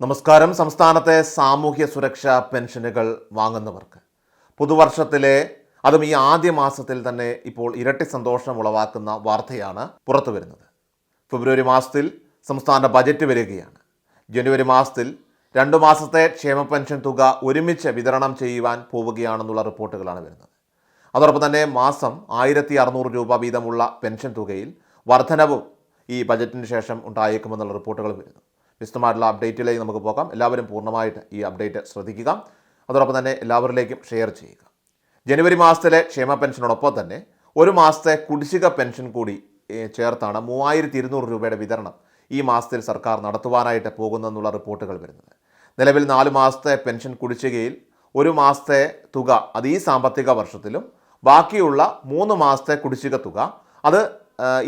നമസ്കാരം. സംസ്ഥാനത്തെ സാമൂഹ്യ സുരക്ഷാ പെൻഷനുകൾ വാങ്ങുന്നവർക്ക്. പുതുവർഷത്തിലെ അതും ഈ ആദ്യ മാസത്തിൽ തന്നെ ഇപ്പോൾ ഇരട്ടി സന്തോഷം ഉളവാക്കുന്ന വാർത്തയാണ് പുറത്തു വരുന്നത്. ഫെബ്രുവരി മാസത്തിൽ സംസ്ഥാന ബജറ്റ് വരികയാണ്. ജനുവരി മാസത്തിൽ രണ്ടു മാസത്തെ ക്ഷേമ പെൻഷൻ തുക ഒരുമിച്ച് വിതരണം ചെയ്യുവാൻ പോവുകയാണെന്നുള്ള റിപ്പോർട്ടുകളാണ് വരുന്നത്. അതോടൊപ്പം തന്നെ മാസം ആയിരത്തി അറുന്നൂറ് രൂപ വീതമുള്ള പെൻഷൻ തുകയിൽ വർധനവും ഈ ബജറ്റിന് ശേഷം ഉണ്ടായേക്കുമെന്നുള്ള റിപ്പോർട്ടുകൾ വരുന്നു. വിശദമായിട്ടുള്ള അപ്ഡേറ്റിലേക്ക് നമുക്ക് പോകാം. എല്ലാവരും പൂർണമായിട്ട് ഈ അപ്ഡേറ്റ് ശ്രദ്ധിക്കുക. അതോടൊപ്പം തന്നെ എല്ലാവരിലേക്കും ഷെയർ ചെയ്യുക. ജനുവരി മാസത്തിലെ ക്ഷേമ പെൻഷനോടൊപ്പം തന്നെ ഒരു മാസത്തെ കുടിശ്ശിക പെൻഷൻ കൂടി ചേർത്താണ് മൂവായിരത്തി ഇരുന്നൂറ് രൂപയുടെ വിതരണം ഈ മാസത്തിൽ സർക്കാർ നടത്തുവാനായിട്ട് പോകുന്നെന്നുള്ള റിപ്പോർട്ടുകൾ വരുന്നത്. നിലവിൽ നാല് മാസത്തെ പെൻഷൻ കുടിശ്ശികയിൽ ഒരു മാസത്തെ തുക അത് ഈ സാമ്പത്തിക വർഷത്തിലും ബാക്കിയുള്ള മൂന്ന് മാസത്തെ കുടിശ്ശിക തുക അത്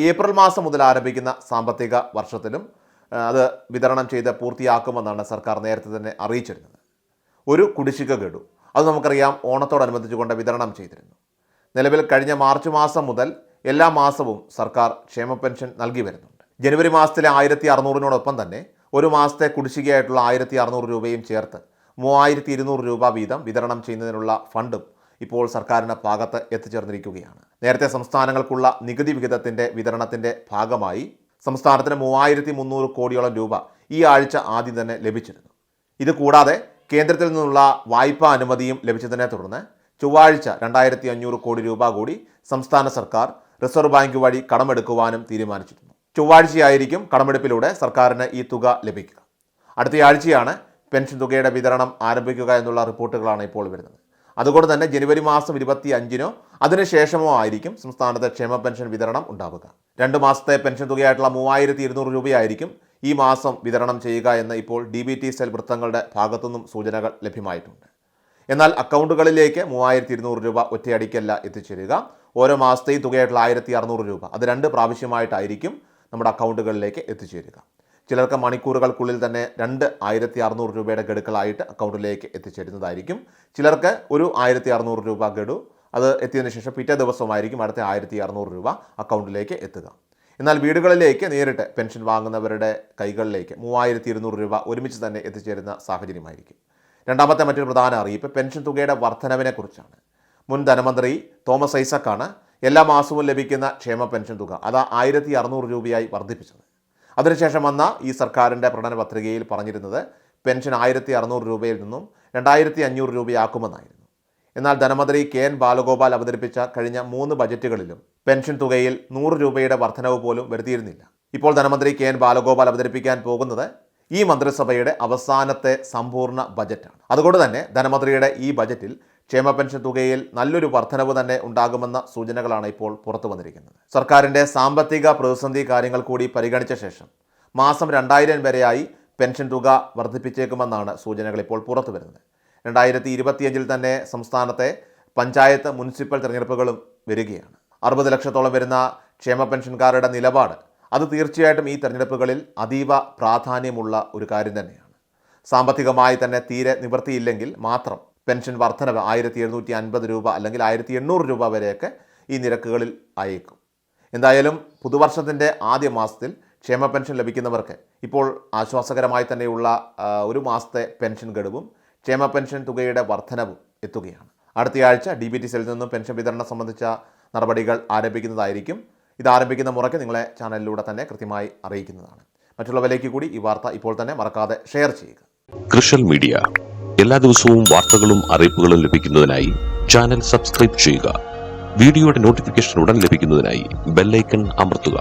ഏപ്രിൽ മാസം മുതൽ ആരംഭിക്കുന്ന സാമ്പത്തിക വർഷത്തിലും അത് വിതരണം ചെയ്ത് പൂർത്തിയാക്കുമെന്നാണ് സർക്കാർ നേരത്തെ തന്നെ അറിയിച്ചിരുന്നത്. ഒരു കുടിശ്ശിക ഗഡു അത് നമുക്കറിയാം ഓണത്തോടനുബന്ധിച്ചുകൊണ്ട് വിതരണം ചെയ്തിരുന്നു. നിലവിൽ കഴിഞ്ഞ മാർച്ച് മാസം മുതൽ എല്ലാ മാസവും സർക്കാർ ക്ഷേമ പെൻഷൻ നൽകി വരുന്നുണ്ട്. ജനുവരി മാസത്തിലെ ആയിരത്തി അറുന്നൂറിനോടൊപ്പം തന്നെ ഒരു മാസത്തെ കുടിശ്ശികയായിട്ടുള്ള ആയിരത്തി അറുന്നൂറ് രൂപയും ചേർത്ത് മൂവായിരത്തി ഇരുന്നൂറ് രൂപ വീതം വിതരണം ചെയ്യുന്നതിനുള്ള ഫണ്ടും ഇപ്പോൾ സർക്കാരിന് ഭാഗത്ത് എത്തിച്ചേർന്നിരിക്കുകയാണ്. നേരത്തെ സംസ്ഥാനങ്ങൾക്കുള്ള നികുതി വിഹിതത്തിന്റെ വിതരണത്തിന്റെ ഭാഗമായി സംസ്ഥാനത്തിന് മൂവായിരത്തി മുന്നൂറ് കോടിയോളം രൂപ ഈ ആഴ്ച ആദ്യം തന്നെ ലഭിച്ചിരുന്നു. ഇത് കൂടാതെ കേന്ദ്രത്തിൽ നിന്നുള്ള വായ്പാ അനുമതിയും ലഭിച്ചതിനെ തുടർന്ന് ചൊവ്വാഴ്ച രണ്ടായിരത്തി അഞ്ഞൂറ് കോടി രൂപ കൂടി സംസ്ഥാന സർക്കാർ റിസർവ് ബാങ്ക് വഴി കടമെടുക്കുവാനും തീരുമാനിച്ചിരുന്നു. ചൊവ്വാഴ്ചയായിരിക്കും കടമെടുപ്പിലൂടെ സർക്കാരിന് ഈ തുക ലഭിക്കുക. അടുത്തയാഴ്ചയാണ് പെൻഷൻ തുകയുടെ വിതരണം ആരംഭിക്കുക എന്നുള്ള റിപ്പോർട്ടുകളാണ് ഇപ്പോൾ വരുന്നത്. അതുകൊണ്ട് തന്നെ ജനുവരി മാസം ഇരുപത്തി അഞ്ചിനോ അതിനുശേഷമോ ആയിരിക്കും സംസ്ഥാനത്ത് ക്ഷേമ പെൻഷൻ വിതരണം ഉണ്ടാവുക. രണ്ട് മാസത്തെ പെൻഷൻ തുകയായിട്ടുള്ള മൂവായിരത്തി ഇരുന്നൂറ് രൂപയായിരിക്കും ഈ മാസം വിതരണം ചെയ്യുക എന്ന് ഇപ്പോൾ ഡി ബി ടി സെൽ വൃത്തങ്ങളുടെ ഭാഗത്തുനിന്നും സൂചനകൾ ലഭ്യമായിട്ടുണ്ട്. എന്നാൽ അക്കൗണ്ടുകളിലേക്ക് മൂവായിരത്തി ഇരുന്നൂറ് രൂപ ഒറ്റയടിക്കല്ല എത്തിച്ചേരുക. ഓരോ മാസത്തെയും തുകയായിട്ടുള്ള ആയിരത്തി അറുന്നൂറ് രൂപ. അത് രണ്ട് പ്രാവശ്യമായിട്ടായിരിക്കും നമ്മുടെ അക്കൗണ്ടുകളിലേക്ക് എത്തിച്ചേരുക. ചിലർക്ക് മണിക്കൂറുകൾക്കുള്ളിൽ തന്നെ രണ്ട് ആയിരത്തി അറുന്നൂറ് രൂപയുടെ ഗഡുക്കളായിട്ട് അക്കൗണ്ടിലേക്ക് എത്തിച്ചേരുന്നതായിരിക്കും. ചിലർക്ക് ഒരു ആയിരത്തി അറുന്നൂറ് രൂപ ഗഡു അത് എത്തിയതിനു ശേഷം പിറ്റേ ദിവസമായിരിക്കും അടുത്ത ആയിരത്തി അറുന്നൂറ് രൂപ അക്കൗണ്ടിലേക്ക് എത്തുക. എന്നാൽ വീടുകളിലേക്ക് നേരിട്ട് പെൻഷൻ വാങ്ങുന്നവരുടെ കൈകളിലേക്ക് മൂവായിരത്തി ഇരുന്നൂറ് രൂപ ഒരുമിച്ച് തന്നെ എത്തിച്ചേരുന്ന സാഹചര്യമായിരിക്കും. രണ്ടാമത്തെ മറ്റൊരു പ്രധാന അറിയിപ്പ് പെൻഷൻ തുകയുടെ വർധനവിനെക്കുറിച്ചാണ്. മുൻ ധനമന്ത്രി തോമസ് ഐസക്കാണ് എല്ലാ മാസവും ലഭിക്കുന്ന ക്ഷേമ പെൻഷൻ തുക അത് ആയിരത്തി അറുന്നൂറ് രൂപയായി വർദ്ധിപ്പിച്ചത്. അതിനുശേഷം വന്ന ഈ സർക്കാരിന്റെ പ്രകടന പത്രികയിൽ പറഞ്ഞിരുന്നത് പെൻഷൻ ആയിരത്തി അറുന്നൂറ് രൂപയിൽ നിന്നും രണ്ടായിരത്തി അഞ്ഞൂറ് രൂപയാക്കുമെന്നായിരുന്നു. എന്നാൽ ധനമന്ത്രി കെ എൻ ബാലഗോപാൽ അവതരിപ്പിച്ച കഴിഞ്ഞ മൂന്ന് ബജറ്റുകളിലും പെൻഷൻ തുകയിൽ നൂറ് രൂപയുടെ വർധനവ് പോലും വരുത്തിയിരുന്നില്ല. ഇപ്പോൾ ധനമന്ത്രി കെ എൻ ബാലഗോപാൽ അവതരിപ്പിക്കാൻ പോകുന്നത് ഈ മന്ത്രിസഭയുടെ അവസാനത്തെ സമ്പൂർണ ബജറ്റാണ്. അതുകൊണ്ട് തന്നെ ധനമന്ത്രിയുടെ ഈ ബജറ്റിൽ ക്ഷേമ പെൻഷൻ തുകയിൽ നല്ലൊരു വർധനവ് തന്നെ ഉണ്ടാകുമെന്ന സൂചനകളാണ് ഇപ്പോൾ പുറത്തു വന്നിരിക്കുന്നത്. സർക്കാരിന്റെ സാമ്പത്തിക പ്രതിസന്ധി കാര്യങ്ങൾ കൂടി പരിഗണിച്ച ശേഷം മാസം രണ്ടായിരം വരെയായി പെൻഷൻ തുക വർദ്ധിപ്പിച്ചേക്കുമെന്നാണ് സൂചനകൾ ഇപ്പോൾ പുറത്തു വരുന്നത്. രണ്ടായിരത്തി ഇരുപത്തിയഞ്ചിൽ തന്നെ സംസ്ഥാനത്തെ പഞ്ചായത്ത് മുനിസിപ്പൽ തിരഞ്ഞെടുപ്പുകളും വരികയാണ്. അറുപത് ലക്ഷത്തോളം വരുന്ന ക്ഷേമ പെൻഷൻകാരുടെ നിലപാട് അത് തീർച്ചയായിട്ടും ഈ തെരഞ്ഞെടുപ്പുകളിൽ അതീവ പ്രാധാന്യമുള്ള ഒരു കാര്യം തന്നെയാണ്. സാമ്പത്തികമായി തന്നെ തീരെ നിവൃത്തിയില്ലെങ്കിൽ മാത്രം പെൻഷൻ വർധനവ് ആയിരത്തി എഴുന്നൂറ്റി അൻപത് രൂപ അല്ലെങ്കിൽ ആയിരത്തി എണ്ണൂറ് രൂപ വരെയൊക്കെ ഈ നിരക്കുകളിൽ അയക്കും എന്തായാലും പുതുവർഷത്തിന്റെ ആദ്യ മാസത്തിൽ ക്ഷേമ പെൻഷൻ ലഭിക്കുന്നവർക്ക് ഇപ്പോൾ ആശ്വാസകരമായി തന്നെയുള്ള ഒരു മാസത്തെ പെൻഷൻ ഗഡുവും ക്ഷേമ പെൻഷൻ തുകയുടെ വർധനവ് എത്തുകയാണ്. അടുത്തയാഴ്ച ഡി ബി ടി സെല്ലിൽ നിന്നും പെൻഷൻ വിതരണം സംബന്ധിച്ച നടപടികൾ ആരംഭിക്കുന്നതായിരിക്കും. ഇത് ആരംഭിക്കുന്ന മുറയ്ക്ക് നിങ്ങളെ ചാനലിലൂടെ തന്നെ കൃത്യമായി അറിയിക്കുന്നതാണ്. മറ്റുള്ളവരിലേക്ക് കൂടി ഈ വാർത്ത ഇപ്പോൾ തന്നെ മറക്കാതെ ഷെയർ ചെയ്യുക. കൃഷൽ മീഡിയ. എല്ലാ ദിവസവും വാർത്തകളും അറിയിപ്പുകളും ലഭിക്കുന്നതിനായി ചാനൽ സബ്സ്ക്രൈബ് ചെയ്യുക. വീഡിയോയുടെ നോട്ടിഫിക്കേഷൻ ഉടൻ ലഭിക്കുന്നതിനായി ബെല്ലൈക്കൺ അമർത്തുക.